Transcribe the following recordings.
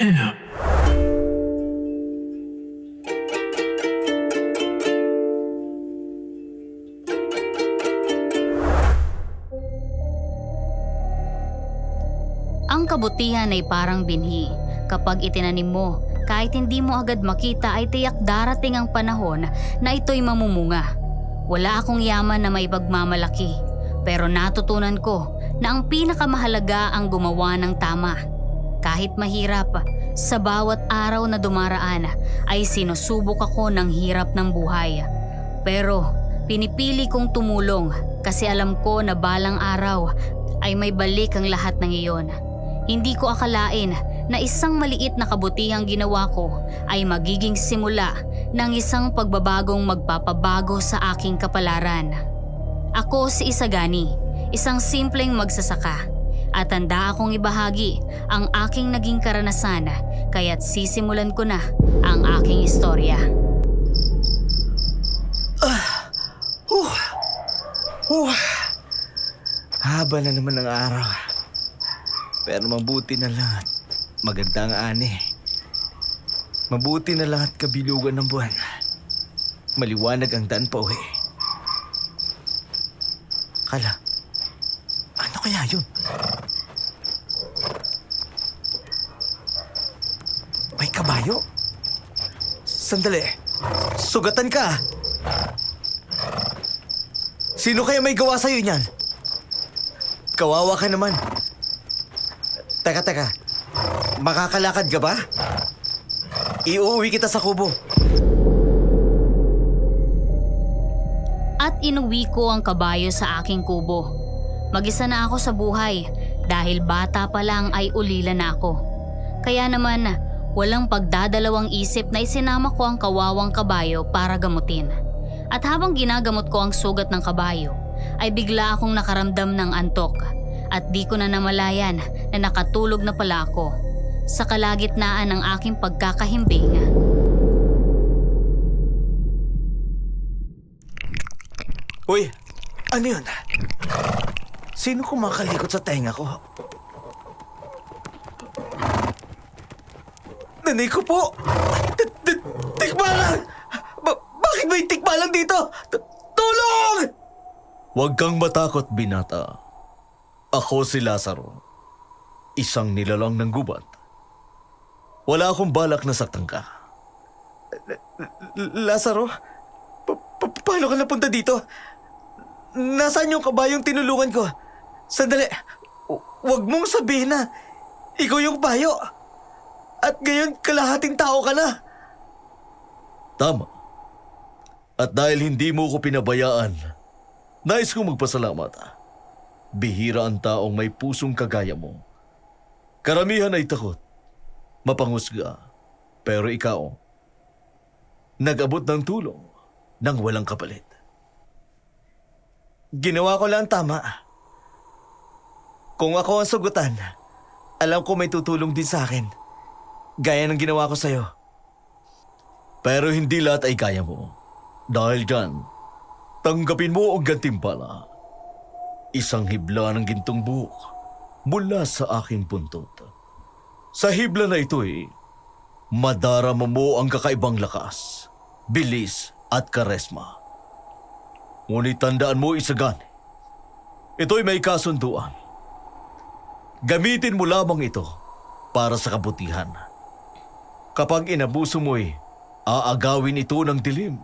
Ang kabutihan ay parang binhi. Kapag itinanim mo, kahit hindi mo agad makita ay tiyak darating ang panahon na ito'y mamumunga. Wala akong yaman na may pagmamalaki, pero natutunan ko na ang pinakamahalaga ang gumawa ng tama. Kahit mahirap, sa bawat araw na dumaraan ay sinusubok ako ng hirap ng buhay. Pero pinipili kong tumulong kasi alam ko na balang araw ay may balik ang lahat ng iyon. Hindi ko akalain na isang maliit na kabutihang ginawa ko ay magiging simula ng isang pagbabagong magpapabago sa aking kapalaran. Ako si Isagani, isang simpleng magsasaka. At handa akong ibahagi ang aking naging karanasan kaya't sisimulan ko na ang aking istorya. Uh, uh, haba na naman ng araw. Pero mabuti na lang at maganda ang ani. Mabuti na lang at kabilugan ng buwan. Maliwanag ang daan pa uwi. Kala, ano kaya yun? May kabayo? Sandali, sugatan ka. Sino kaya may gawa sa'yo niyan? Kawawa ka naman. Teka, teka. Makakalakad ka ba? Iuwi kita sa kubo. At inuwi ko ang kabayo sa aking kubo. Mag-isa na ako sa buhay dahil bata pa lang ay ulila na ako. Kaya naman, walang pagdadalawang isip na isinama ko ang kawawang kabayo para gamutin. At habang ginagamot ko ang sugat ng kabayo, ay bigla akong nakaramdam ng antok at di ko na namalayan na nakatulog na pala ako sa kalagitnaan ng aking pagkakahimbing. Uy, ano yun? Sino kumakalikot sa tenga ko? Nanay ko po! T- t- Tikbalang! Ba- bakit may tikbalang dito? T- Tulong! Huwag kang matakot, binata. Ako si Lazaro. Isang nilalang ng gubat. Wala akong balak na saktan ka. Lazaro? Pa- pa- paano ka napunta dito? Nasaan yung kabayong tinulungan ko? Sandali. Hu- Huwag mong sabihin na ikaw yung payo. At ngayon kalahating tao ka na. Tama. At dahil hindi mo ko pinabayaan, nais kong magpasalamat. Bihira ang taong may pusong kagaya mo. Karamihan ay takot, mapangusga. Pero ikaw, nag-abot ng tulong nang walang kapalit. Ginawa ko lang tama. Kung ako ang sugutan, alam ko may tutulong din sa akin. Gaya ng ginawa ko sa'yo. Pero hindi lahat ay kaya mo. Dahil dyan, tanggapin mo ang gantimpala. Isang hibla ng gintong buhok mula sa aking puntot. Sa hibla na ito'y madarama mo ang kakaibang lakas, bilis at karesma. Ngunit tandaan mo isagan, ito'y may kasunduan. Gamitin mo lamang ito para sa kabutihan. Kapag inabuso mo'y aagawin ito ng dilim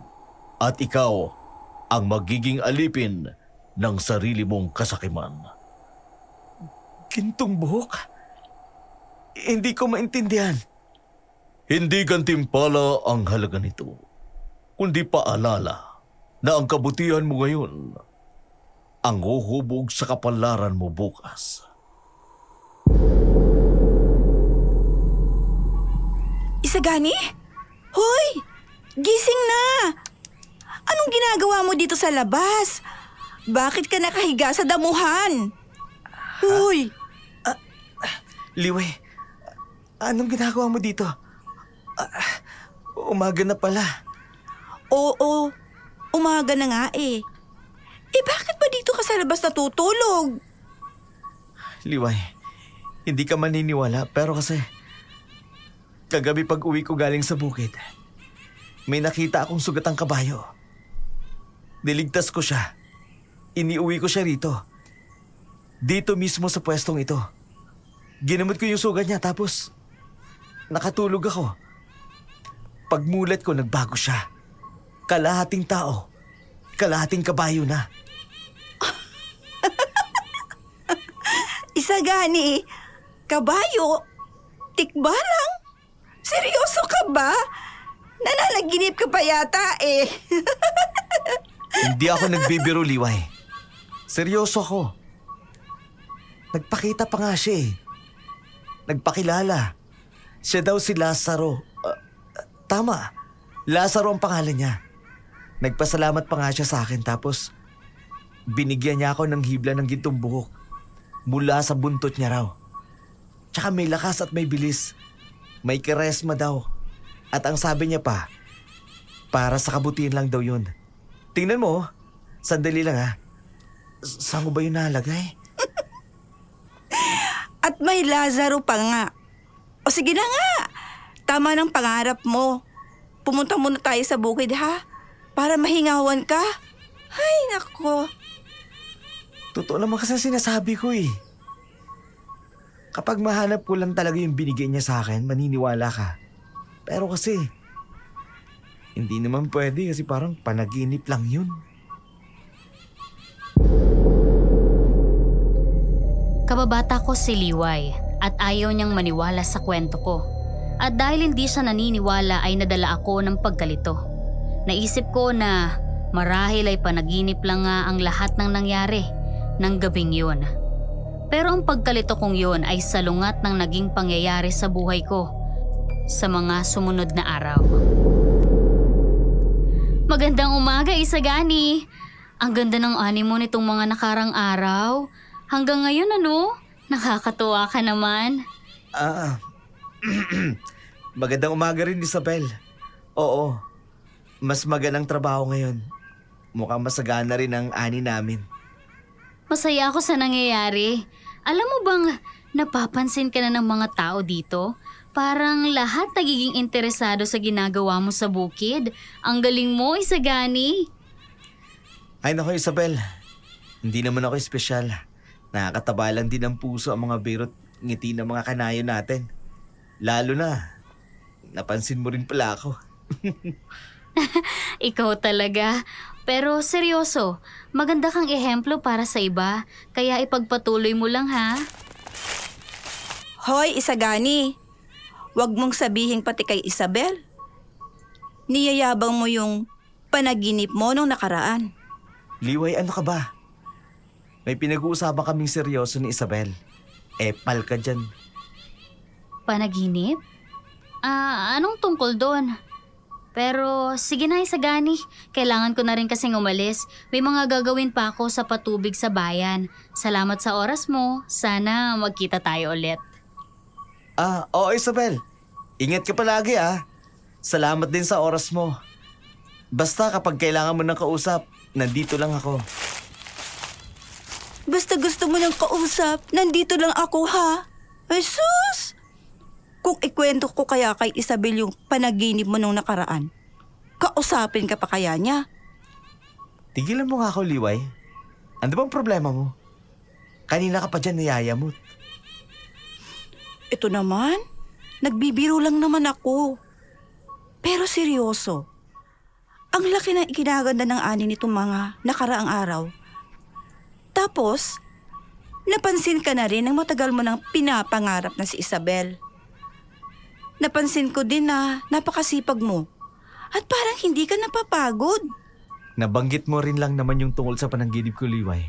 at ikaw ang magiging alipin ng sarili mong kasakiman. Gintong buhok? Hindi ko maintindihan. Hindi gantimpala ang halaga nito, kundi paalala na ang kabutihan mo ngayon ang huhubog sa kapalaran mo bukas. Isagani? Hoy! Gising na! Anong ginagawa mo dito sa labas? Bakit ka nakahiga sa damuhan? Hoy! Liwe, anong ginagawa mo dito? Ah, umaga na pala. Oo, umaga na nga eh. Eh bakit ba dito ka sa labas natutulog? Liway, hindi ka maniniwala pero kasi Kagabi pag uwi ko galing sa bukid, may nakita akong sugatang kabayo. Niligtas ko siya. Iniuwi ko siya rito. Dito mismo sa pwestong ito. Ginamot ko yung sugat niya tapos nakatulog ako. Pagmulat ko nagbago siya. Kalahating tao. Kalahating kabayo na. Isa gani, kabayo, tikbalang. Seryoso ka ba? Nananaginip ka pa yata eh. Hindi ako nagbibiro, Liway. Seryoso ako. Nagpakita pa nga siya eh. Nagpakilala. Siya daw si Lazaro. Ah, tama. Lazaro ang pangalan niya. Nagpasalamat pa nga siya sa akin tapos binigyan niya ako ng hibla ng gintong buhok mula sa buntot niya raw. Tsaka may lakas at may bilis. May karesma daw. At ang sabi niya pa, para sa kabutihan lang daw yun. Tingnan mo, oh. sandali lang ha. S- Saan ko ba yun nalagay? At may Lazaro pa nga. O sige na nga. Tama ng pangarap mo. Pumunta muna tayo sa bukid ha. Para mahingawan ka. Ay, nako. Totoo naman kasi sinasabi ko eh. Kapag mahanap ko lang talaga yung binigay niya sa akin, maniniwala ka. Pero kasi, hindi naman pwede kasi parang panaginip lang yun. Kababata ko si Liway at ayaw niyang maniwala sa kwento ko. At dahil hindi siya naniniwala ay nadala ako ng pagkalito. Naisip ko na marahil ay panaginip lang nga ang lahat ng nangyari ng gabing yun. Pero ang pagkalito kong yun ay salungat ng naging pangyayari sa buhay ko sa mga sumunod na araw. Magandang umaga, Isagani! Ang ganda ng animo nitong mga nakarang araw. Hanggang ngayon ano? Nakakatuwa ka naman. Ah, magandang umaga rin Isabel. Oo, mas magandang trabaho ngayon. Mukhang masagana rin ang ani namin. Masaya ako sa nangyayari. Alam mo bang napapansin ka na ng mga tao dito? Parang lahat nagiging interesado sa ginagawa mo sa bukid. Ang galing mo, Isagani. Ay nako Isabel, hindi naman ako espesyal. Nakakataba lang din ang puso ang mga birot ngiti ng mga kanayo natin. Lalo na, napansin mo rin pala ako. Ikaw talaga. Pero seryoso, maganda kang ehemplo para sa iba. Kaya ipagpatuloy mo lang ha. Hoy, Isagani. Huwag mong sabihin pati kay Isabel. Niyayabang mo yung panaginip mo nung nakaraan. Liway, ano ka ba? May pinag-uusapan kaming seryoso ni Isabel. Epal ka dyan. Panaginip? Ah, anong tungkol doon? Pero sige na Isagani, kailangan ko na rin kasing umalis. May mga gagawin pa ako sa patubig sa bayan. Salamat sa oras mo. Sana magkita tayo ulit. Ah, oo Isabel. Ingat ka palagi ah. Salamat din sa oras mo. Basta kapag kailangan mo ng kausap, nandito lang ako. Basta gusto mo ng kausap, nandito lang ako ha. Ay sus! Kung ikwento ko kaya kay Isabel yung panaginip mo nung nakaraan, kausapin ka pa kaya niya? Tigilan mo nga ako, Liway. Ano bang problema mo? Kanina ka pa dyan niyayamot. Ito naman, nagbibiro lang naman ako. Pero seryoso, ang laki na ikinaganda ng ani nitong mga nakaraang araw. Tapos, napansin ka na rin ng matagal mo nang pinapangarap na si Isabel. Napansin ko din na napakasipag mo at parang hindi ka napapagod. Nabanggit mo rin lang naman yung tungkol sa panangginip ko, Liway.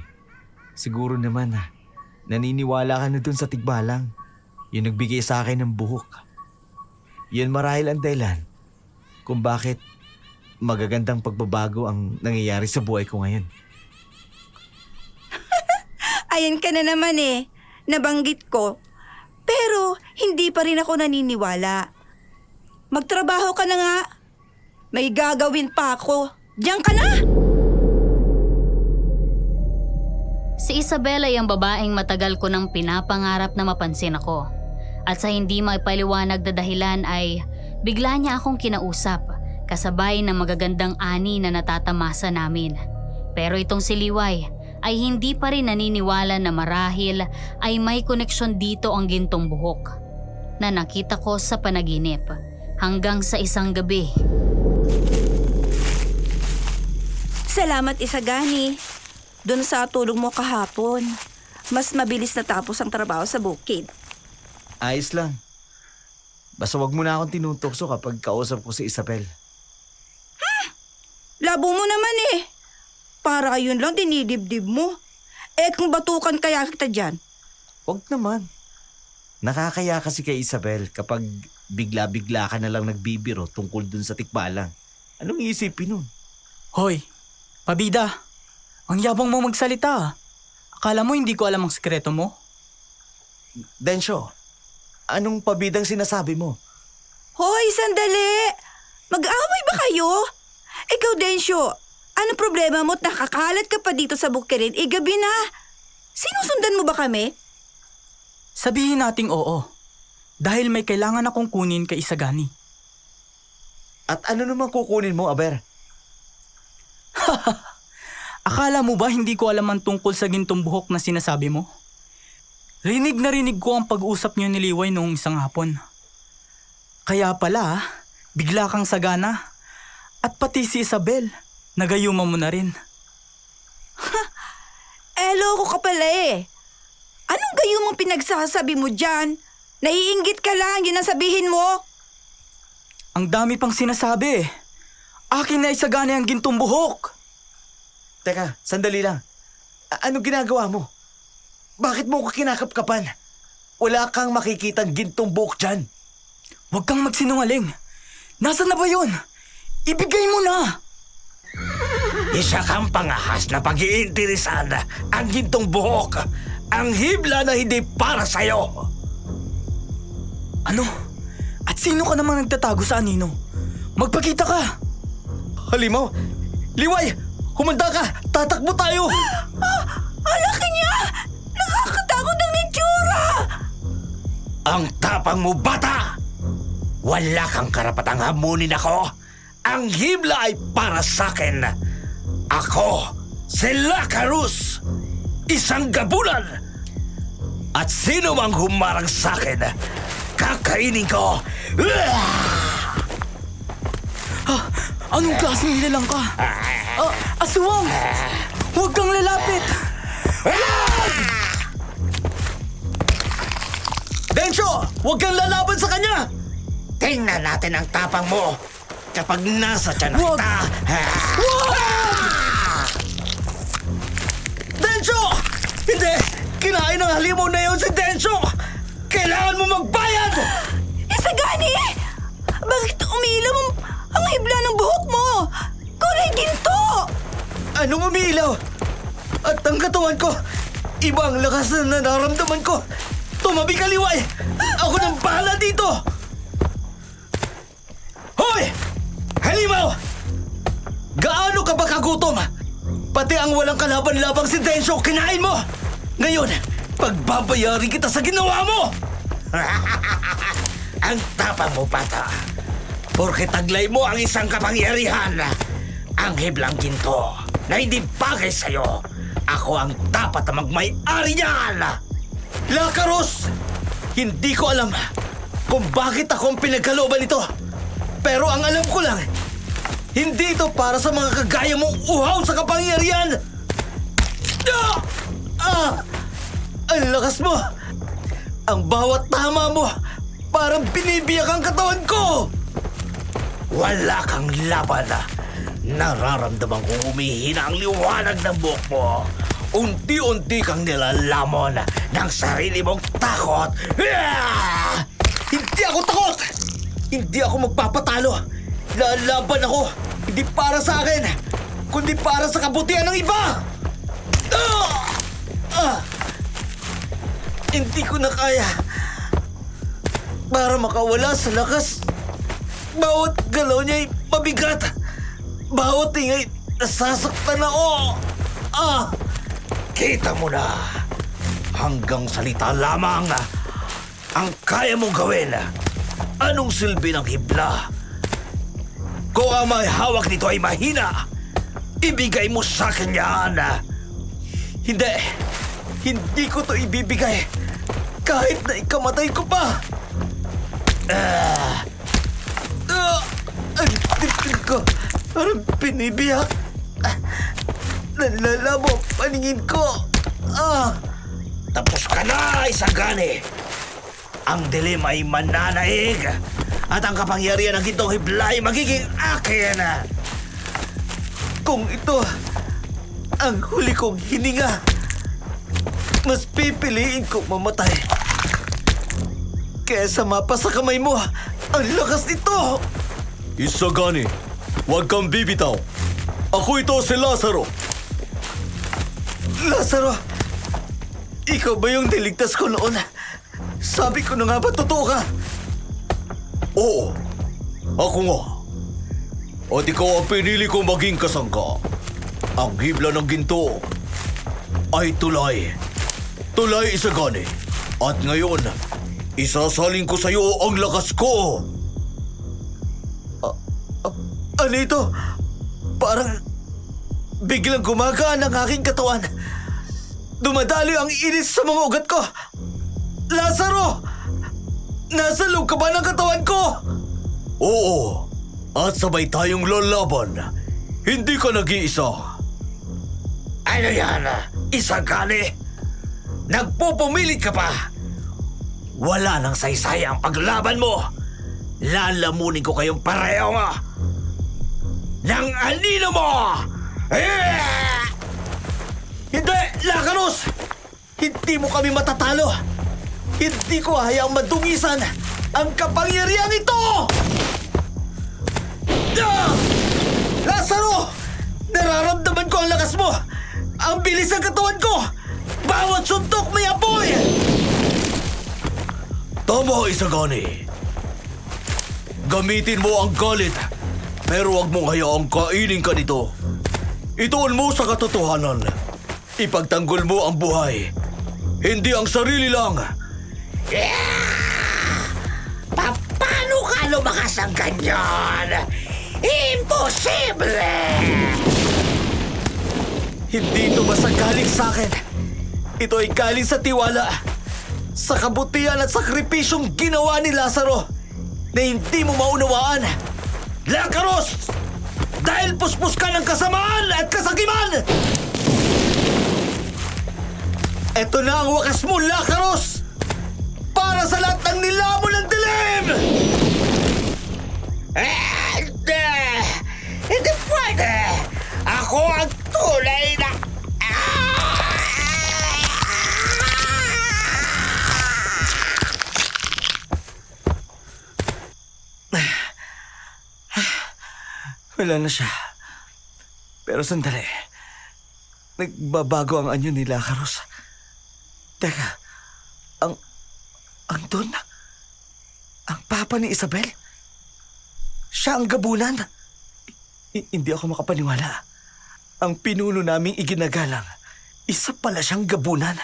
Siguro naman ah, naniniwala ka na dun sa tigbalang. Yung nagbigay sa akin ng buhok. Yun marahil ang dahilan kung bakit magagandang pagbabago ang nangyayari sa buhay ko ngayon. Ayan ka na naman eh, nabanggit ko. Pero hindi pa rin ako naniniwala. Magtrabaho ka na nga. May gagawin pa ako. Diyan ka na! Si Isabel ay ang babaeng matagal ko nang pinapangarap na mapansin ako. At sa hindi maipaliwanag na dahilan ay bigla niya akong kinausap kasabay ng magagandang ani na natatamasa namin. Pero itong si Liway ay hindi pa rin naniniwala na marahil ay may koneksyon dito ang gintong buhok na nakita ko sa panaginip hanggang sa isang gabi. Salamat Isagani. Doon sa tulong mo kahapon. Mas mabilis natapos ang trabaho sa bukid. Ayos lang. Basta wag mo na akong tinutokso kapag kausap ko si Isabel. Labo mo naman eh. Para yun lang dinidibdib mo. Eh kung batukan kaya kita dyan. Wag naman. Nakakaya kasi kay Isabel kapag bigla-bigla ka na lang nagbibiro tungkol dun sa tikbalang. Anong iisipin nun? Hoy, pabida. Ang yabang mo magsalita. Akala mo hindi ko alam ang sekreto mo? Densyo, anong pabidang sinasabi mo? Hoy, sandali! Mag-away ba kayo? Ikaw, Densyo, ano problema mo at nakakalat ka pa dito sa bukirin? Eh, gabi na. Sinusundan mo ba kami? Sabihin nating oo. Dahil may kailangan akong kunin kay Isagani. At ano naman kukunin mo, Aber? Akala mo ba hindi ko alam ang tungkol sa gintong buhok na sinasabi mo? Rinig na rinig ko ang pag-usap niyo ni Liway noong isang hapon. Kaya pala, bigla kang sagana. At pati si Isabel, nagayuma mo na rin. Eh, loko ka pala eh. Anong gayo mong pinagsasabi mo dyan? Naiinggit ka lang, yun ang sabihin mo. Ang dami pang sinasabi. Akin na isagana ang gintong buhok. Teka, sandali lang. A- ano ginagawa mo? Bakit mo ko kinakapkapan? Wala kang makikitang gintong buhok dyan. Huwag kang magsinungaling. Nasaan na ba yun? Ibigay mo na! Isa kang pangahas na pag-iinteresan ang gintong buhok. Ang hibla na hindi para sa'yo. Ano? At sino ka namang nagtatago sa anino? Magpakita ka! Halimaw! Liway! Humanda ka! Tatakbo tayo! Alaki niya! Nakakatakot ang itsura! Ang tapang mo, bata! Wala kang karapatang hamunin ako. Ang hibla ay para sa akin. Ako, si Lacarus, isang gabulan. At sino mang humarang sa akin, kakainin ko. Anong klaseng nilalang ka? Ah, aswang! Huwag kang lalapit! Densyo! Huwag kang lalaban sa kanya! Tingnan natin ang tapang mo kapag nasa tiyan na Wag! kita. Densyo! Kinain ng halimaw na yun si Densyo! Kailangan mo magbayad! Isagani! Bakit umiilaw ang, ang hibla ng buhok mo? Kulay ginto! Anong umiilaw? At ang katawan ko, iba ang lakas na nararamdaman ko. Tumabi ka, Liway! Ako nang bahala dito! Hoy! Halimaw! Gaano ka ba kagutom? Pati ang walang kalaban-labang si Densyo, kinain mo! Ngayon, pagbabayarin kita sa ginawa mo! ang tapang mo, bata. Porque taglay mo ang isang kapangyarihan. Ang hiblang ginto na hindi bagay sa'yo. Ako ang dapat na magmay-ari niyan. Lakaros! Hindi ko alam kung bakit ako ang pinagkalooban nito. Pero ang alam ko lang, hindi ito para sa mga kagaya mong uhaw sa kapangyarihan! Ah! Ah! Ang lakas mo! Ang bawat tama mo, parang binibiyak ang katawan ko! Wala kang laban. Nararamdaman kong umihina ang liwanag ng buhok mo. Unti-unti kang nilalamon ng sarili mong takot. Ah! Hindi ako takot! Hindi ako magpapatalo! Lalaban ako! Hindi para sa akin! Kundi para sa kabutihan ng iba! Ah! Hindi ko na kaya. Para makawala sa lakas. Bawat galaw niya ay mabigat. Bawat ingay nasasaktan ako. Ah! Kita mo na. Hanggang salita lamang ang kaya mong gawin. Anong silbi ng hibla? Kung ang may hawak nito ay mahina, ibigay mo sa akin yan. Hindi ko to ibibigay. Kahit na ikamatay ko pa. Ah! Ah! Ang dibdib ko. Parang pinibiyak. Ah! Nalalabo ang paningin ko. Ah! Tapos ka na, Isagani. Ang dilim ay mananaig at ang kapangyarihan ng gintong hibla ay magiging akin. Kung ito ang huli kong hininga, mas pipiliin ko mamatay. Kesa mapa sa kamay mo, ang lakas nito! Isagani, huwag kang bibitaw. Ako ito si Lazaro. Lazaro! Ikaw ba yung niligtas ko noon? Sabi ko na nga ba totoo ka? Oo, ako nga. At ikaw ang pinili kong maging kasangka. Ang hibla ng ginto ay tulay. Tulay Isagani. At ngayon, isasaling ko sa iyo ang lakas ko. Ano ito? Parang biglang gumagaan ang aking katawan. Dumadaloy ang inis sa mga ugat ko. Lazaro! Nasa loob ka ba ng katawan ko? Oo, at sabay tayong lalaban. Hindi ka nag-iisa. Ano yan, Isagani? Nagpupumilit ka pa? Wala nang saysay ang paglaban mo. Lalamunin ko kayong pareho nga. Nang anino mo! Eh! Hindi, Lakaros! Hindi mo kami matatalo. Hindi ko hayaang madungisan ang kapangyarihan ito! Ah! Lazaro! Nararamdaman ko ang lakas mo! Ang bilis ng katawan ko! Bawat suntok may apoy! Tama, Isagani. Gamitin mo ang galit, pero huwag mong hayaang kainin ka nito. Ituon mo sa katotohanan. Ipagtanggol mo ang buhay. Hindi ang sarili lang. Pa- paano ka lumakas ng ganyan? Imposible! Hindi ito basta galing sa akin. Ito ay galing sa tiwala. Sa kabutihan at sakripisyong ginawa ni Lazaro na hindi mo maunawaan. Lakaros! Dahil puspos ka ng kasamaan at kasakiman! Ito na ang wakas mo, Lakaros! Para sa lahat ng nilamon ng dilim! Wala na siya. Pero sandali. Nagbabago ang anyo ni Lakaros. Teka, ang... Ang don? Ang papa ni Isabel? Siya ang gabunan? I- hindi ako makapaniwala. Ang pinuno naming iginagalang, isa pala siyang gabunan.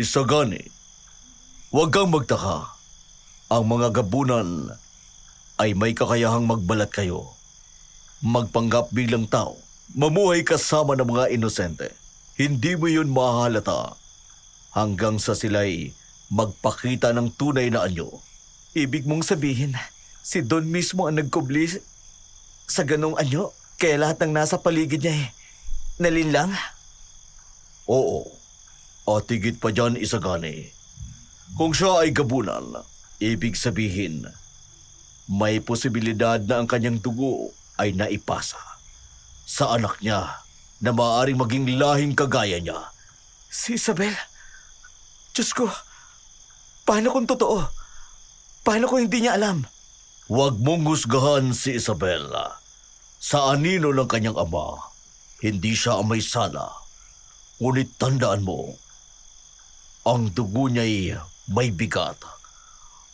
Isagani, huwag kang magtaka. Ang mga gabunan ay may kakayahang magbalat kayo. Magpanggap bilang tao, mamuhay kasama ng mga inosente. Hindi mo yun mahalata hanggang sa sila'y magpakita ng tunay na anyo. Ibig mong sabihin, si Don mismo ang nagkubli sa ganong anyo, kaya lahat ng nasa paligid niya eh, nalinlang. Oo, at higit pa dyan Isagani. Kung siya ay gabunan, ibig sabihin, may posibilidad na ang kanyang dugo ay naipasa sa anak niya na maaaring maging lahing kagaya niya. Si Isabel? Diyos ko, paano kung totoo? Paano kung hindi niya alam? Huwag mong husgahan si Isabella. Sa anino ng kanyang ama, hindi siya ang may sala. Ngunit tandaan mo, ang dugo niya'y may bigat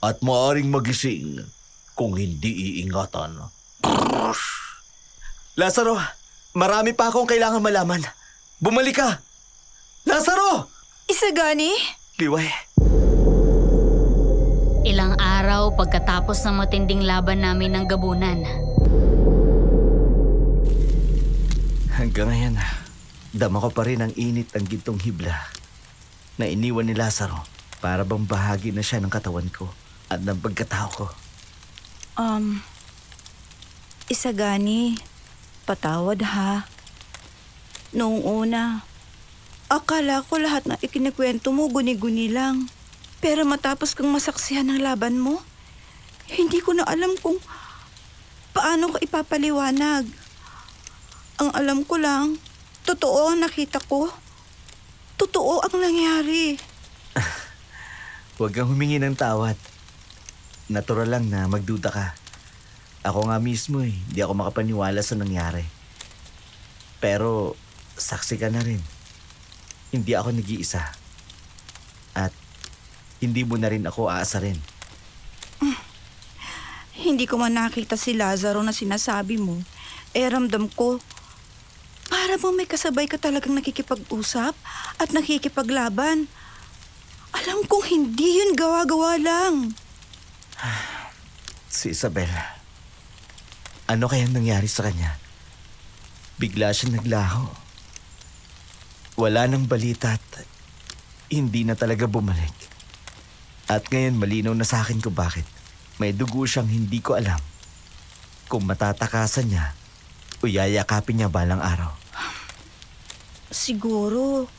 at maaring magising kung hindi iingatan. Lazaro, marami pa akong kailangan malaman. Bumalik ka! Lazaro! Isagani? Liway, Ilang araw pagkatapos ng matinding laban namin ng gabunan, Hanggang ngayon, dama ko pa rin ang init ng gintong hibla na iniwan ni Lazaro para bang bahagi na siya ng katawan ko at ng pagkatao ko. Um, Isagani, patawad ha. Noong una, akala ko lahat na ikinikwento mo guni-guni lang. Pero matapos kang masaksihan ng laban mo, hindi ko na alam kung paano ko ipapaliwanag. Ang alam ko lang, totoo ang nakita ko. Totoo ang nangyari. Huwag kang humingi ng tawad. Natural lang na magduda ka. Ako nga mismo eh, hindi ako makapaniwala sa nangyari. Pero saksi ka na rin. Hindi ako nag-iisa. At hindi mo na rin ako aasarin. Hindi ko man nakita si Lazaro na sinasabi mo. Eh ramdam ko, para bang may kasabay ka talagang nakikipag-usap at nakikipaglaban. Alam kong hindi yun gawa-gawa lang. Si Isabel. Ano kaya nangyari sa kanya? Bigla siya naglaho. Wala nang balita at hindi na talaga bumalik. At ngayon malinaw na sa akin kung bakit. May dugo siyang hindi ko alam. Kung matatakasan niya o yayakapin niya balang araw. Siguro,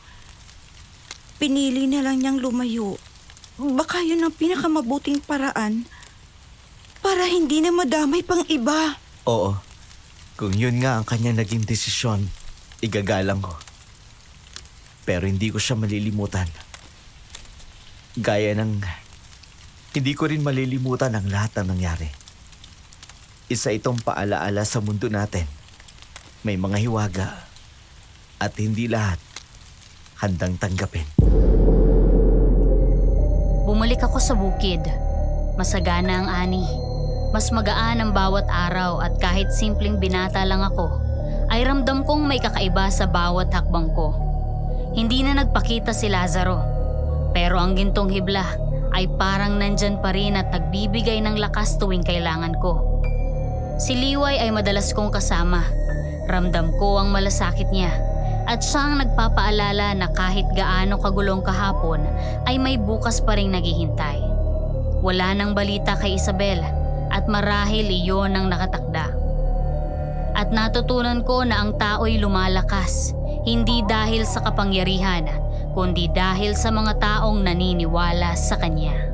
pinili na lang niyang lumayo. Baka yun ang pinakamabuting paraan para hindi na madamay pang iba. Oo, kung yun nga ang kanya naging desisyon, igagalang ko. Pero hindi ko siya malilimutan. Gaya ng hindi ko rin malilimutan ang lahat ng nangyari. Isa itong paalaala sa mundo natin. May mga hiwaga at hindi lahat handang tanggapin. bumalik ako sa bukid. Masagana ang ani. Mas magaan ang bawat araw at kahit simpleng binata lang ako, ay ramdam kong may kakaiba sa bawat hakbang ko. Hindi na nagpakita si Lazaro, pero ang gintong hibla ay parang nandyan pa rin at nagbibigay ng lakas tuwing kailangan ko. Si Liway ay madalas kong kasama. Ramdam ko ang malasakit niya at siyang nagpapaalala na kahit gaano kagulong kahapon ay may bukas pa rin naghihintay. Wala nang balita kay Isabel at marahil iyon ang nakatakda. At natutunan ko na ang tao'y lumalakas, hindi dahil sa kapangyarihan, kundi dahil sa mga taong naniniwala sa kanya.